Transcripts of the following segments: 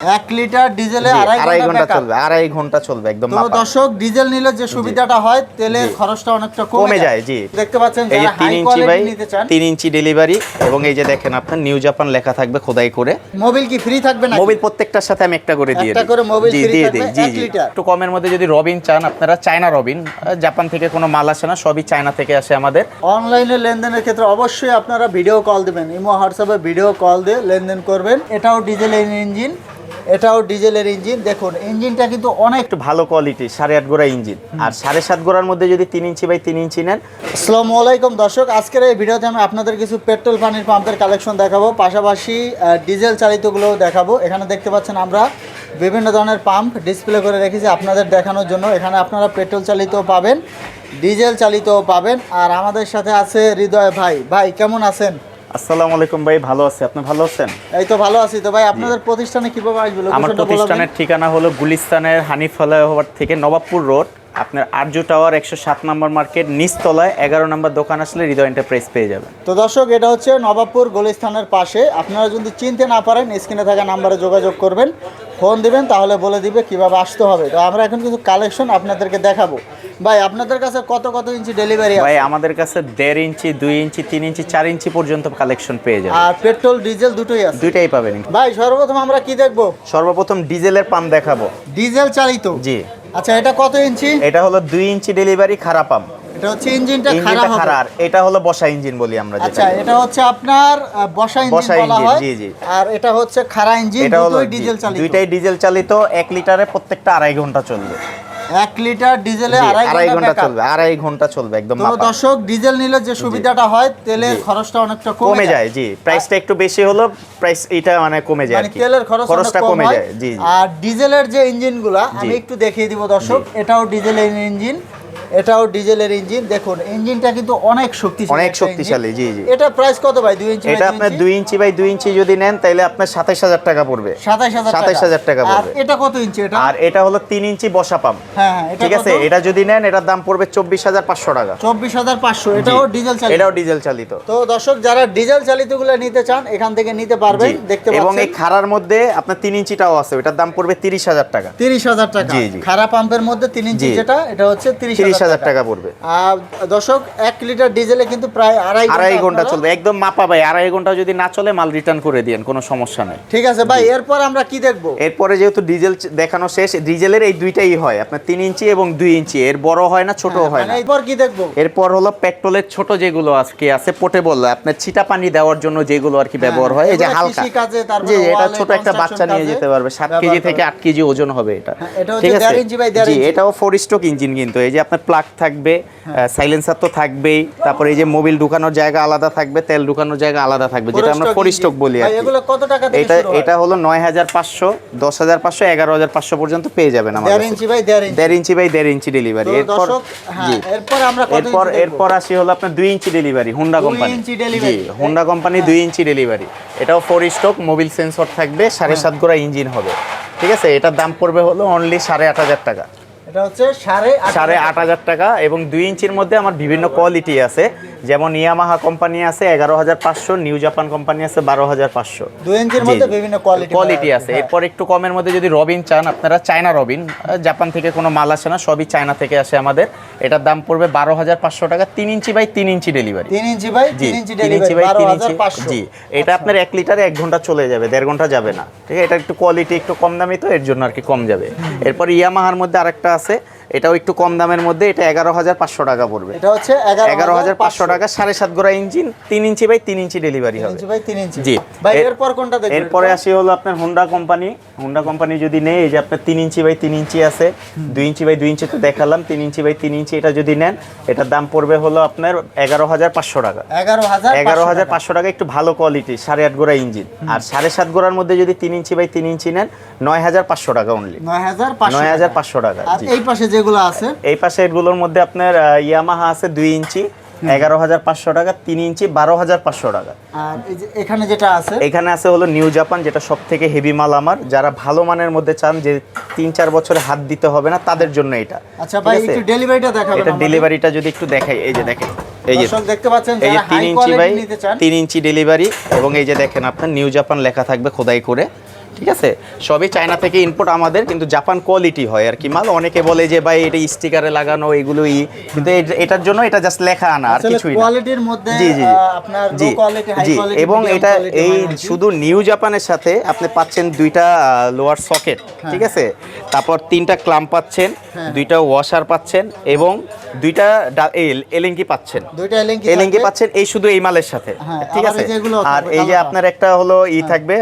এক লিটার ডিজেলে আড়াই ঘণ্টা। চলবে আড়াই ঘণ্টা চলবে একদম তো দর্শক ডিজেল নিলে যে সুবিধাটা হয় তেলের খরচটা অনেকটা কমে যায়। জি। দেখতে পাচ্ছেন এই যে তিন ইঞ্চি বাই তিন ইঞ্চি ডেলিভারি এবং এই যে দেখেন আপনার নিউ জাপান লেখা থাকবে খোদাই করে। মোবিল কি ফ্রি থাকবে না মোবিল প্রত্যেকটার সাথে আমি একটা করে দিয়ে একটা দিই। করে মোবিল free দিয়ে দিই জি জি। একটু কমের মধ্যে যদি রবিন চান আপনারা চায়না রবিন জাপান থেকে কোনো মাল আসে না সবই চায়না থেকে আসে আমাদের। অনলাইনে লেনদেনের ক্ষেত্রে অবশ্যই আপনারা ভিডিও কল দিবেন। ইমো হোয়াটসঅ্যাপে ভিডিও কল দিয়ে লেনদেন করবেন। এটাও ডিজেলের ইঞ্জিন এটাও ডিজেলের ইঞ্জিন। দেখুন ইঞ্জিনটা কিন্তু অনেক ভালো কোয়ালিটি সাড়ে আট গোড়া ইঞ্জিন। আর সাড়ে সাত গোড়ার মধ্যে যদি তিন ইঞ্চি বাই তিন ইঞ্চি নেন। আসসালামু আলাইকুম দর্শক আজকের এই ভিডিওতে আমি আপনাদের কিছু পেট্রোল পানির পাম্পের কালেকশন দেখাবো। পাশাপাশি ডিজেল চালিতগুলোও দেখাবো। এখানে দেখতে পাচ্ছেন আমরা বিভিন্ন ধরনের পাম্প ডিসপ্লে করে রেখেছি আপনাদের দেখানোর জন্য। এখানে আপনারা পেট্রোল চালিতও পাবেন ডিজেল চালিতও পাবেন। আর আমাদের সাথে আছে হৃদয় ভাই। ভাই কেমন আছেন? আসসালামু আলাইকুম ভাই ভালো আছে। আপনি ভালো আছেন? এই তো ভালো আছি তো ভাই আপনাদের প্রতিষ্ঠানে কীভাবে আসবে? আমার। প্রতিষ্ঠানের ঠিকানা হলো গুলিস্তানের হানিফ ফ্লাইওভার থেকে নবাবপুর রোড। আপনার আর্য টাওয়ার একশো সাত নম্বর মার্কেট নিচতলায় এগারো নম্বর দোকান আসলে হৃদয় এন্টারপ্রাইজ পেয়ে যাবেন। তো দর্শক এটা হচ্ছে নবাবপুর গলিস্থানের পাশে। আপনারা যদি চিনতে না পারেন স্ক্রিনে থাকা নাম্বারে যোগাযোগ করবেন ফোন দিবেন তাহলে বলে দিবে কীভাবে আসতে হবে। তো আমরা এখন কিন্তু কালেকশন আপনাদেরকে দেখাবো। ভাই আপনাদের কাছে কত কত ইঞ্চি ডেলিভারি ভাই আমাদের কাছে দেড় ইঞ্চি দুই ইঞ্চি তিন ইঞ্চি চার ইঞ্চি পর্যন্ত কালেকশন পেয়ে যাবেন। আর পেট্রোল ডিজেল দুটোই আছে। দুইটাই পাবেন ভাই সর্বপ্রথম আমরা কি দেখব? সর্বপ্রথম ডিজেলের পাম্প দেখাবো। ডিজেল চালিত? জি। আচ্ছা এটা কত ইঞ্চি? এটা হলো দুই ইঞ্চি ডেলিভারি খারাপ পাম্প। এটা হচ্ছে ইঞ্জিনটা খারাপ হবে। খারাপ এটা হলো বসা ইঞ্জিন বলি আমরা আচ্ছা এটা হচ্ছে আপনার বসা ইঞ্জিন বলা হয়। জি, জি। আর এটা হচ্ছে খাড়া ইঞ্জিন দুটোই ডিজেল চালিত। দুইটাই ডিজেল চালিত এক লিটারে প্রত্যেকটা আড়াই ঘণ্টা চলবে। এক লিটার ডিজেলে আড়াই ঘণ্টা চলবে আড়াই ঘণ্টা চলবে একদম তো দর্শক ডিজেল নিলে যে সুবিধাটা হয় তেলের খরচটা অনেকটা কমে যায়। জি। প্রাইসটা একটু বেশি হলো প্রাইস এটা মানে কমে যায় মানে। তেলের খরচ খরচটা কমে যায় জি জি। আর ডিজেলের যে ইঞ্জিনগুলা আমি একটু দেখিয়ে দিব দর্শক এটাও ডিজেলের ইঞ্জিন এটাও ডিজেলের ইঞ্জিন। দেখুন ইঞ্জিনটা কিন্তু অনেক শক্তিশালী অনেক শক্তিশালী, জি, জি। এটা প্রাইস কত ভাই? দুই ইঞ্চি এটা আপনার দুই ইঞ্চি বাই দুই ইঞ্চি যদি নেন তাহলে আপনার সাতাইশ হাজার টাকা পড়বে। সাতাইশ হাজার সাতাইশ হাজার টাকা আর এটা কত ইঞ্চি এটা? আর এটা হলো তিন ইঞ্চি বসা পাম্প। হ্যাঁ হ্যাঁ এটা ঠিক আছে? এটা যদি নেন এটার দাম পড়বে চব্বিশ হাজার পাঁচশো টাকা। চব্বিশ হাজার পাঁচশো এটাও ডিজেল চালিত। এটাও ডিজেল চালিত। তো দর্শক যারা ডিজেল চালিতগুলো নিতে চান এখান থেকে নিতে পারবেন। দেখতে এবং এই পাচ্ছেন খারার মধ্যে আপনার তিন ইঞ্চিটাও আছে ওটার দাম পড়বে তিরিশ হাজার টাকা। তিরিশ হাজার টাকা। জি, জি। পাম্পের মধ্যে তিন ইঞ্চি যেটা এটা হচ্ছে তিরিশ তিরিশ হাজার টাকা পড়বে। দর্শক এক লিটার ডিজেলে কিন্তু প্রায় আড়াই আড়াই ঘণ্টা চলবে। একদম মাপা ভাই আড়াই ঘণ্টা যদি না চলে মাল রিটার্ন করে দিন কোনো সমস্যা নেই। ঠিক আছে ভাই এরপর আমরা কি দেখব? এরপরে যেহেতু ডিজেল দেখানো শেষ ডিজেলের এই দুইটাই হয়। আপনার তিন ইঞ্চি এবং দুই ইঞ্চি। এর বড় হয় না ছোট হয় মানে না। এরপর কি দেখব? এরপর হলো পেট্রোলের ছোট যেগুলো আজকে আছে পোর্টেবল আপনার ছিটা পানি দেওয়ার জন্য যেগুলো আর কি ব্যবহার হয়। এই যে হ্যাঁ, হালকা। জি এটা ছোট একটা বাচ্চা নিয়ে যেতে পারবে। সাত কেজি থেকে আট কেজি ওজন হবে এটা। হ্যাঁ, ঠিক আছে। এটাও ফোর স্ট্রোক ইঞ্জিন কিন্তু। এই যে আপনার প্লাগ থাকবে হ্যাঁ। সাইলেন্সার তো থাকবেই তারপরে এই যে মোবিল ঢুকানোর জায়গা আলাদা থাকবে তেল ঢুকানোর জায়গা আলাদা থাকবে যেটা আমরা ফোর স্ট্রোক বলি আর কত টাকা থেকে এটা এটা হলো নয় হাজার পাঁচশো দশ হাজার পাঁচশো এগারো হাজার পাঁচশো পর্যন্ত পেয়ে যাবেন আমার দেড় ইঞ্চি বাই দেড় ইঞ্চি। বাই দেড় ইঞ্চি ডেলিভারি এরপর হ্যাঁ এরপর আমরা এরপর এরপর আসি হলো আপনার দুই ইঞ্চি ডেলিভারি হুন্ডা কোম্পানি ইঞ্চি জি। হুন্ডা কোম্পানি দুই ইঞ্চি ডেলিভারি এটাও ফোর স্টক মোবিল সেন্সর থাকবে সাড়ে হ্যাঁ। সাত গোড়া ইঞ্জিন হবে। ঠিক আছে এটার দাম পড়বে হলো অনলি সাড়ে আট হাজার টাকা। এটা হচ্ছে সাড়ে আট হাজার টাকা। এবং দুই ইঞ্চির মধ্যে আমার বিভিন্ন কোয়ালিটি আছে। যেমন ইয়ামাহা কোম্পানি আছে এগারো হাজার পাঁচশো নিউ জাপান কোম্পানি আছে বারো হাজার পাঁচশো। দুই ইঞ্চির মধ্যে বিভিন্ন কোয়ালিটি কোয়ালিটি আছে। এরপর একটু কমের মধ্যে যদি রবিন চান আপনারা চায়না রবিন জাপান থেকে কোনো মাল আসে না সবই চায়না থেকে আসে আমাদের। এটার দাম পড়বে বারো হাজার পাঁচশো টাকা তিন ইঞ্চি বাই তিন ইঞ্চি ডেলিভারি তিন ইঞ্চি বাই তিন ইঞ্চি বাই তিন ইঞ্চি। জি এটা আপনার এক লিটারে এক ঘণ্টা চলে যাবে দেড় ঘণ্টা যাবে না। ঠিক আছে? এটা একটু কোয়ালিটি একটু কম দামি তো এর জন্য আর কি কম যাবে। এরপর ইয়ামাহার মধ্যে আরেকটা আছে এটাও একটু কম দামের মধ্যে এটা এগারো হাজার পাঁচশো টাকা পড়বে। এটা হচ্ছে এগারো হাজার পাঁচশো টাকা সাড়ে সাত গোড়া ইঞ্জিন তিন ইঞ্চি বাই তিন ইঞ্চি ডেলিভারি হবে। জি। এরপর কোনটা এরপরে আসি হলো আপনার হোন্ডা কোম্পানি হোন্ডা কোম্পানি যদি নেই এই যে আপনার তিন ইঞ্চি বাই তিন ইঞ্চি আছে দুই ইঞ্চি বাই দুই ইঞ্চি তো দেখালাম তিন ইঞ্চি বাই তিন ইঞ্চি এটা যদি নেন এটার দাম পড়বে হলো আপনার এগারো হাজার পাঁচশো টাকা। এগারো হাজার এগারো হাজার পাঁচশো টাকা একটু ভালো কোয়ালিটি সাড়ে আট গোড়া ইঞ্জিন। আর সাড়ে সাত গোড়ার মধ্যে যদি তিন ইঞ্চি বাই তিন ইঞ্চি নেন নয় হাজার পাঁচশো টাকা অনলি নয় হাজার পাঁচশো টাকা। পাঁচশো টাকা এই পাশে যেগুলো আছে? এই পাশে এগুলোর মধ্যে আপনার ইয়ামাহা আছে দুই ইঞ্চি এগারো হাজার পাঁচশো টাকা তিন ইঞ্চি বারো হাজার পাঁচশো টাকা। আর এখানে যেটা আছে? এখানে আছে হলো নিউ জাপান যেটা সব থেকে হেভি মাল আমার। যারা ভালো মানের মধ্যে চান যে তিন চার বছরে হাত দিতে হবে না তাদের জন্য এটা। আচ্ছা ভাই একটু ডেলিভারিটা দেখাবেন এটা ডেলিভারিটা যদি একটু দেখাই এই যে দেখেন এই যে দেখতে পাচ্ছেন এই যে তিন ইঞ্চি চান। তিন ইঞ্চি ডেলিভারি এবং এই যে দেখেন আপনার নিউ জাপান লেখা থাকবে খোদাই করে। ঠিক আছে? সবই চায়না থেকে ইনপুট আমাদের কিন্তু জাপান কোয়ালিটি হয় আর কি। মাল অনেকে বলে যে ভাই এটা স্টিকারে লাগানো এগুলোই। কিন্তু এটার জন্য এটা জাস্ট লেখা আনা আর কিছুই না। কোয়ালিটির মধ্যে জি জি আপনার লো কোয়ালিটি হাই কোয়ালিটি এবং এটা এই শুধু নিউ জাপানের সাথে আপনি পাচ্ছেন দুইটা লোয়ার সকেট ঠিক আছে? তারপর তিনটা ক্লাম পাচ্ছেন হ্যাঁ। দুইটা ওয়াশার পাচ্ছেন এবং দুইটা ডা- এল- এলেঙ্কি পাচ্ছেন। দুইটা এলেঙ্কি পাচ্ছেন এই শুধু এই মালের সাথে হ্যাঁ, ঠিক আছে? আর এই যে আপনার একটা হলো ই থাকবে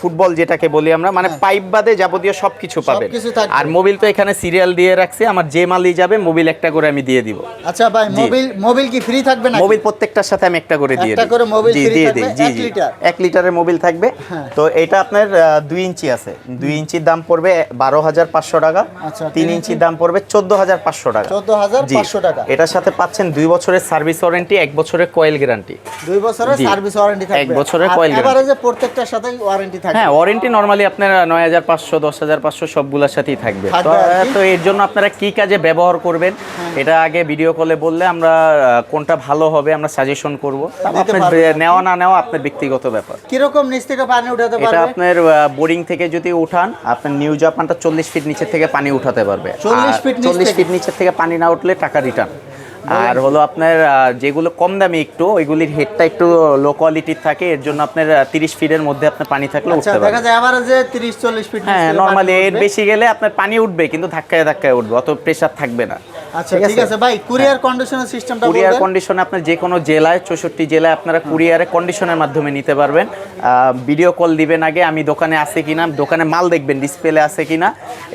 ফুটবল ফুটবল যেটাকে বলি আমরা মানে পাইপ বাদে যাবতীয় সবকিছু পাবেন। হ্যাঁ। সবকিছু থাকবে। আর মোবিল তো এখানে সিরিয়াল দিয়ে রাখছি আমার যে মালই যাবে মোবিল একটা করে আমি দিয়ে দিব। আচ্ছা ভাই মোবিল মোবিল কি ফ্রি থাকবে না মোবিল প্রত্যেকটার সাথে আমি একটা করে দিয়ে একটা করে মোবিল দিয়ে থাকবে, দিই জি এক জি। লিটার। এক লিটারের মোবিল থাকবে। হ্যাঁ। তো এটা আপনার আহ, দুই ইঞ্চি আছে। দুই ইঞ্চির দাম পড়বে বারো হাজার পাঁচশো টাকা আচ্ছা, তিন তিন ইঞ্চির দাম পড়বে চোদ্দ হাজার পাঁচশো টাকা। চোদ্দ হাজার জি। পাঁচশো টাকা। এটার সাথে পাচ্ছেন দুই বছরের সার্ভিস ওয়ারেন্টি এক বছরের কয়েল গ্যারান্টি। দুই বছরের সার্ভিস ওয়ারেন্টি থাকবে। এক বছরের আর coil guarantee। এভারেজে প্রত্যেকটার সাথে ওয়ারেন্টি থাকবে। হ্যাঁ ওয়ারেন্টি নর্মালি আপনার নয় হাজার পাঁচশো দশ হাজার পাঁচশো সবগুলোর সাথেই থাকবে। তো এর জন্য আপনারা কি কাজে ব্যবহার করবেন। এটা আগে ভিডিও কলে বললে আমরা কোনটা ভালো হবে আমরা সাজেশন করব। নেওয়া না নেওয়া আপনার ব্যক্তিগত ব্যাপার। কীরকম নিচ থেকে পানি উঠাতে এটা পারবে? আপনার বোরিং থেকে যদি উঠান আপনার নিউ জাপানটা চল্লিশ ফিট নিচে থেকে পানি উঠাতে পারবে। 40 feet নিচ চল্লিশ ফিট নিচে থেকে পানি না উঠলে টাকা রিটার্ন আর হলো আপনার যেগুলো কম দামি একটু ওইগুলির হেডটা একটু লো কোয়ালিটির থাকে এর জন্য আপনার তিরিশ ফিটের মধ্যে আপনার পানি থাকলে আচ্ছা উঠতে দেখা পারবে। যায় এভারেজে তিরিশ চল্লিশ ফিট হ্যাঁ নর্মালি এর বেশি গেলে আপনার পানি উঠবে কিন্তু ধাক্কায় ধাক্কায় উঠবে অত প্রেসার থাকবে না। আচ্ছা ঠিক আছে? ভাই কুরিয়ার কন্ডিশনের সিস্টেমটা কুরিয়ার কন্ডিশনে আপনার যে কোনো জেলায় চৌষট্টি জেলায় আপনারা কুরিয়ারে কন্ডিশনের মাধ্যমে নিতে পারবেন। ভিডিও কল দিবেন আগে আমি দোকানে আছে কিনা দোকানে মাল দেখবেন ডিসপ্লে আছে কিনা।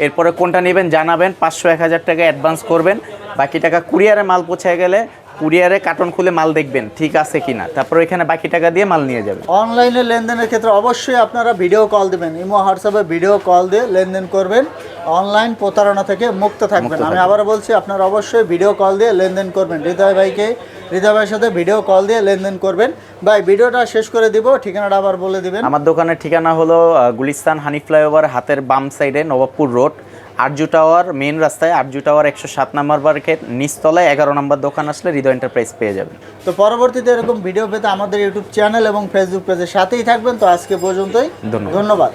এরপরে কোনটা নেবেন জানাবেন পাঁচশো এক হাজার টাকা অ্যাডভান্স করবেন। বাকি টাকা কুরিয়ারে মাল পৌঁছায় গেলে কুরিয়ারে কার্টন খুলে মাল দেখবেন ঠিক আছে কিনা। তারপর এখানে বাকি টাকা দিয়ে মাল নিয়ে যাবেন। অনলাইনে লেনদেনের ক্ষেত্রে অবশ্যই আপনারা ভিডিও কল দেবেন। ইমো হোয়াটসঅ্যাপে ভিডিও কল দিয়ে লেনদেন করবেন। অনলাইন প্রতারণা থেকে মুক্ত থাকবেন। আমি আবার বলছি আপনারা অবশ্যই ভিডিও কল দিয়ে লেনদেন করবেন। হৃদয় ভাইকে হৃদয় ভাইয়ের সাথে ভিডিও কল দিয়ে লেনদেন করবেন। ভাই ভিডিওটা শেষ করে দিব ঠিকানাটা আবার বলে দিবেন। আমার দোকানের ঠিকানা হলো গুলিস্তান হানি ফ্লাইওভার হাতের বাম সাইডে Nawabpur road Arzu tower main রাস্তায় আরজু টাওয়ার একশো সাত নম্বর মার্কেট নিচতলায় এগারো নম্বর দোকান আসলে হৃদয় এন্টারপ্রাইজ পেয়ে যাবেন। তো পরবর্তীতে এরকম ভিডিও পেতে আমাদের ইউটিউব চ্যানেল এবং ফেসবুক পেজের সাথেই থাকবেন। তো আজকে পর্যন্তই। ধন্যবাদ।